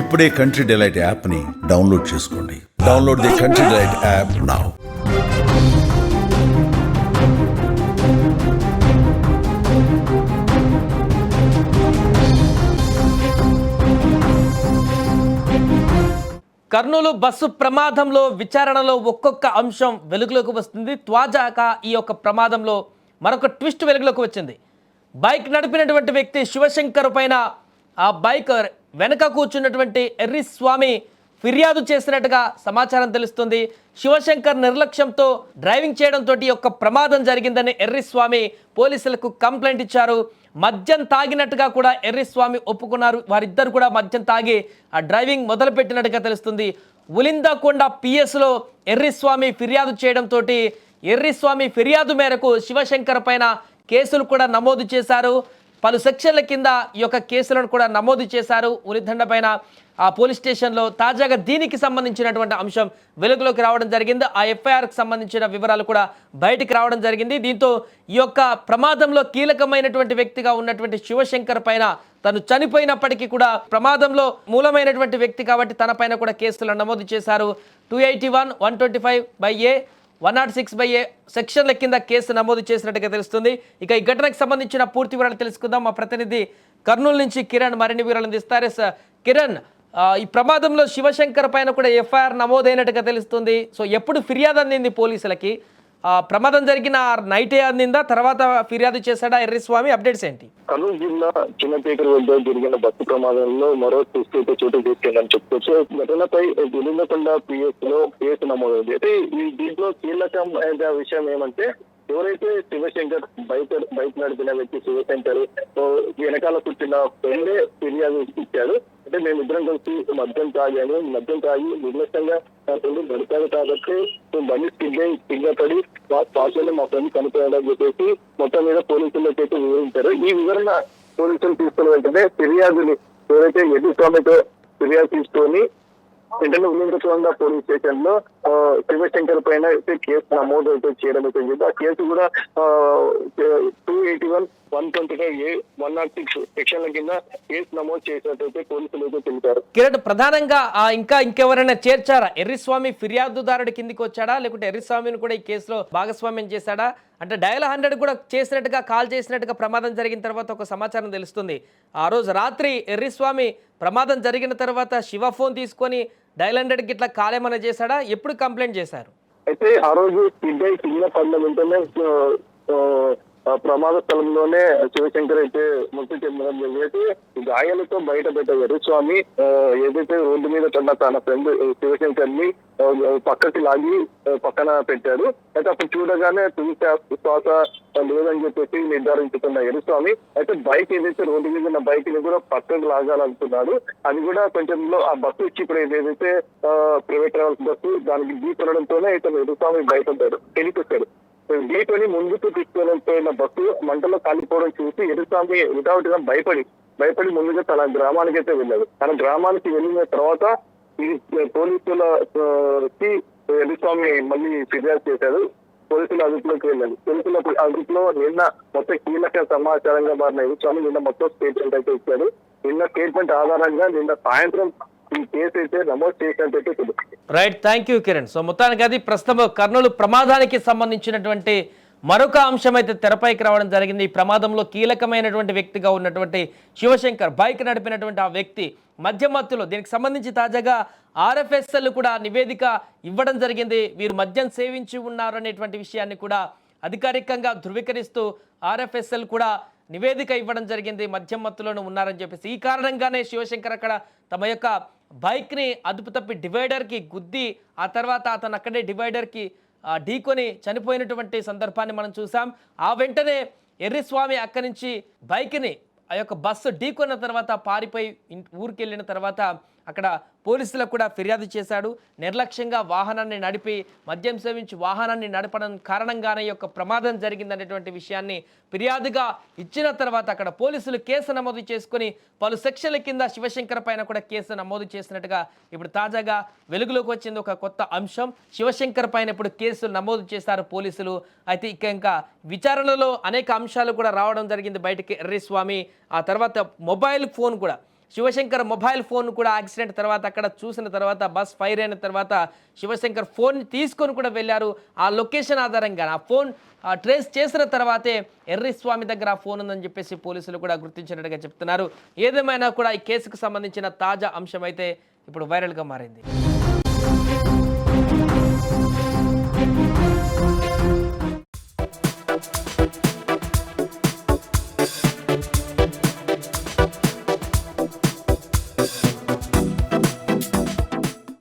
ఇప్పుడే country delight యాప్ని download చేసుకోండి. Download the Country Delight app now Kurnool bus ప్రమాదంలో విచారణలో ఒక్కొక్క అంశం వెలుగులోకి వస్తుంది. త్వాజాగా ఈ యొక్క ప్రమాదంలో మరొక ట్విస్ట్ వెలుగులోకి వచ్చింది. బైక్ నడిపినటువంటి వ్యక్తి శివశంకర్ పైన ఆ బైక్ వెనక కూర్చున్నటువంటి ఎర్రి స్వామి ఫిర్యాదు చేసినట్టుగా సమాచారం తెలుస్తుంది. శివశంకర్ నిర్లక్ష్యంతో డ్రైవింగ్ చేయడంతో యొక్క ప్రమాదం జరిగిందని ఎర్రిస్వామి పోలీసులకు కంప్లైంట్ ఇచ్చారు. మద్యం తాగినట్టుగా కూడా ఎర్రిస్వామి ఒప్పుకున్నారు. వారిద్దరు కూడా మద్యం తాగి ఆ డ్రైవింగ్ మొదలుపెట్టినట్టుగా తెలుస్తుంది. ఉలిందకొండ పిఎస్లో ఎర్రిస్వామి ఫిర్యాదు చేయడంతో ఎర్రిస్వామి ఫిర్యాదు మేరకు శివశంకర్ పైన కేసులు కూడా నమోదు చేశారు. పలు సెక్షన్ల కింద ఈ యొక్క కేసులను కూడా నమోదు చేశారు. ఉరిదండ పైన ఆ పోలీస్ స్టేషన్లో తాజాగా దీనికి సంబంధించినటువంటి అంశం వెలుగులోకి రావడం జరిగింది. ఆ ఎఫ్ఐఆర్కి సంబంధించిన వివరాలు కూడా బయటికి రావడం జరిగింది. దీంతో ఈ యొక్క ప్రమాదంలో కీలకమైనటువంటి వ్యక్తిగా ఉన్నటువంటి శివశంకర్ పైన తను చనిపోయినప్పటికీ కూడా ప్రమాదంలో మూలమైనటువంటి వ్యక్తి కాబట్టి తన పైన కూడా కేసులు నమోదు చేశారు. Two eighty one one twenty five by A one nought six by A సెక్షన్ల కింద కేసు నమోదు చేసినట్టుగా తెలుస్తుంది. ఇక ఈ ఘటనకు సంబంధించిన పూర్తి వివరాలు తెలుసుకుందాం. మా ప్రతినిధి కర్నూలు నుంచి కిరణ్ మరిన్ని వివరాలు అందిస్తారు. సార్ కిరణ్ ఈ ప్రమాదంలో శివశంకర్ పైన కూడా ఎఫ్ఐఆర్ నమోదైనట్టుగా తెలుస్తుంది. సో ఎప్పుడు ఫిర్యాదు అందింది పోలీసులకి? ప్రమాదం జరిగిన నైటే అందిందా? తర్వాత ఫిర్యాదు చేశాడా ఎర్రిస్వామి అప్డేట్స్ ఏంటి? కర్నూలు జిల్లా చిన్నపేట వద్ద జరిగిన బస్సు ప్రమాదంలో మరో ట్విస్ట్ అయితే చోటు చేసుకుందని చెప్పుకోవచ్చు ఘటనపై గులిందకొండ పిఎస్లో కేసు నమోదైంది. అయితే ఈ దీంట్లో కీలకమైన విషయం ఏమంటే ఎవరైతే శివశంకర్ బైక్ బైక్ నడిపిన వ్యక్తి శివశంకర్ వెనకాల పుట్టిన ఫ్రెండే ఫిర్యాదు ఇచ్చాడు. అంటే మేమిద్దరం కలిసి మద్యం తాగాను మద్యం తాగి నిర్లక్ష్యంగా నా ఫ్రెండ్ నడిపాడు కాబట్టి మేము బండి స్కిడ్ అయి పడి పాస్లో మా ఫ్రెండ్ చనిపోయాడని చెప్పేసి మొత్తం మీద పోలీసులకు అయితే వివరించారు. ఈ వివరణ పోలీసులు తీసుకున్న వెంటనే ఫిర్యాదుని ఎవరైతే ఎడ్డి స్వామితో ఫిర్యాదు తీసుకొని వెంటనే ఉల్లిందకొండ పోలీస్ స్టేషన్లో శివశంకర్ పైన అయితే కేసు నమోదు అయితే చేయడం అయితే జరిగింది. ఆ కేసు కూడా two eighty one one twenty five A one nought six సెక్షన్ల కింద కేసు నమోదు చేసినట్టయితే పోలీసులు అయితే తెలిపారు. కిరణ్ ప్రధానంగా ఆ, ఇంకా ఇంకెవరైనా చేర్చారా? ఎర్రిస్వామి ఫిర్యాదుదారుడి కిందికి వచ్చాడా? లేకుంటే ఎర్రిస్వామిని కూడా ఈ కేసులో భాగస్వామ్యం చేశాడా? అంటే డయల్ హండ్రెడ్ కూడా చేసినట్టుగా కాల్ చేసినట్టుగా ప్రమాదం జరిగిన తర్వాత ఒక సమాచారం తెలుస్తుంది. ఆ రోజు రాత్రి ఎర్రిస్వామి ప్రమాదం జరిగిన తర్వాత శివ ఫోన్ తీసుకొని డైల్ హండ్రెడ్కి ఇట్లా కాలేమన్నా చేశాడా? ఎప్పుడు కంప్లైంట్ చేశారు? అయితే ఆ రోజు స్కిడ్ కింద పడిన ప్రమాద స్థలంలోనే శివశంకర్ అయితే మృతి చెందడం జరిగింది గాయాలతో బయట పెట్టారు స్వామి ఏదైతే రోడ్డు మీద తన తన ఫ్రెండ్ శివశంకర్ని పక్కకి లాగి పక్కన పెట్టాడు. అయితే అప్పుడు చూడగానే తుది శ్వాస లేదని చెప్పేసి నిర్ధారించుకున్న ఎరుస్వామి అయితే బైక్ ఏదైతే రోడ్డు మీద ఉన్న బైక్ని కూడా పక్కకు లాగాలనుకున్నాడు. అది కూడా కొంచెం ఆ బస్సు ఇచ్చి ఇప్పుడు ఏదైతే ప్రైవేట్ ట్రావెల్స్ బస్సు దానికి ఢీ కొనడంతోనే ఇతను ఎరుస్వామి బయట ఉంటాడు. వెళ్ళిపోతాడు. ఢీకొని ముందుకు తీసుకొని పోయిన బస్సు మంటలో కాలిపోవడం చూసి ఎరుస్వామి వితౌట్గా భయపడి భయపడి ముందుగా తన గ్రామానికి అయితే వెళ్ళాడు. తన గ్రామానికి వెళ్ళిన తర్వాత ఈ పోలీసుల ఆ, మళ్ళీ ఫిర్యాదు చేశాడు. పోలీసుల అదుపులోకి వెళ్ళాడు. పోలీసుల అదుపులో నిన్న మొత్తం కీలక సమాచారంగా మారిన ఎరుస్వామి నిన్న మొత్తం స్టేట్మెంట్ అయితే ఇచ్చాడు. నిన్న స్టేట్మెంట్ ఆధారంగా నిన్న సాయంత్రం ఈ కేసు అయితే నమోదు చేసినట్టయితే తెలుస్తుంది right thank you Kiran so మొత్తానికి అది ప్రస్తుతం కర్నూలు ప్రమాదానికి సంబంధించినటువంటి మరొక అంశం అయితే తెరపైకి రావడం జరిగింది. ఈ ప్రమాదంలో కీలకమైనటువంటి వ్యక్తిగా ఉన్నటువంటి శివశంకర్ బైక్ నడిపినటువంటి ఆ వ్యక్తి మధ్యమత్తులో దీనికి సంబంధించి తాజాగా ఆర్ఎఫ్ఎస్ఎల్ కూడా నివేదిక ఇవ్వడం జరిగింది. వీరు మద్యం సేవించి ఉన్నారు అనేటువంటి విషయాన్ని కూడా అధికారికంగా ధృవీకరిస్తూ ఆర్ఎఫ్ఎస్ఎల్ కూడా నివేదిక ఇవ్వడం జరిగింది. మద్యం మత్తులోనే ఉన్నారని చెప్పేసి. ఈ కారణంగానే శివశంకర్ అక్కడ తమ యొక్క బైక్ని అదుపు తప్పి డివైడర్కి గుద్ది ఆ తర్వాత అతను అక్కడే డివైడర్కి ఢీకొని చనిపోయినటువంటి సందర్భాన్ని మనం చూసాం ఆ వెంటనే ఎర్రిస్వామి అక్కడి నుంచి బైక్ని ఆ యొక్క బస్సు ఢీకొన్న తర్వాత పారిపోయి ఊరికెళ్ళిన ఊరికి వెళ్ళిన తర్వాత అక్కడ పోలీసులకు కూడా ఫిర్యాదు చేశాడు. నిర్లక్ష్యంగా వాహనాన్ని నడిపి మద్యం సేవించి వాహనాన్ని నడపడం కారణంగానే యొక్క ప్రమాదం జరిగిందనేటువంటి విషయాన్ని ఫిర్యాదుగా ఇచ్చిన తర్వాత అక్కడ పోలీసులు కేసు నమోదు చేసుకొని పలు సెక్షన్ల కింద శివశంకర్ పైన కూడా కేసు నమోదు చేసినట్టుగా ఇప్పుడు తాజాగా వెలుగులోకి వచ్చింది ఒక కొత్త అంశం. శివశంకర్ పైన ఇప్పుడు కేసులు నమోదు చేశారు పోలీసులు. అయితే ఇక ఇంకా విచారణలో అనేక అంశాలు కూడా రావడం జరిగింది బయటికి. ఎర్రిస్వామి ఆ తర్వాత మొబైల్ ఫోన్ కూడా. శివశంకర్ మొబైల్ ఫోన్ కూడా యాక్సిడెంట్ తర్వాత అక్కడ చూసిన తర్వాత బస్ ఫైర్ అయిన తర్వాత శివశంకర్ ఫోన్ తీసుకొని కూడా వెళ్ళారు. ఆ లొకేషన్ ఆధారంగా ఆ ఫోన్ ట్రేస్ చేసిన తర్వాతే ఎర్రి స్వామి దగ్గర ఆ ఫోన్ ఉందని చెప్పేసి పోలీసులు కూడా గుర్తించినట్టుగా చెప్తున్నారు. ఏదేమైనా కూడా ఈ కేసుకు సంబంధించిన తాజా అంశం అయితే ఇప్పుడు వైరల్గా మారింది.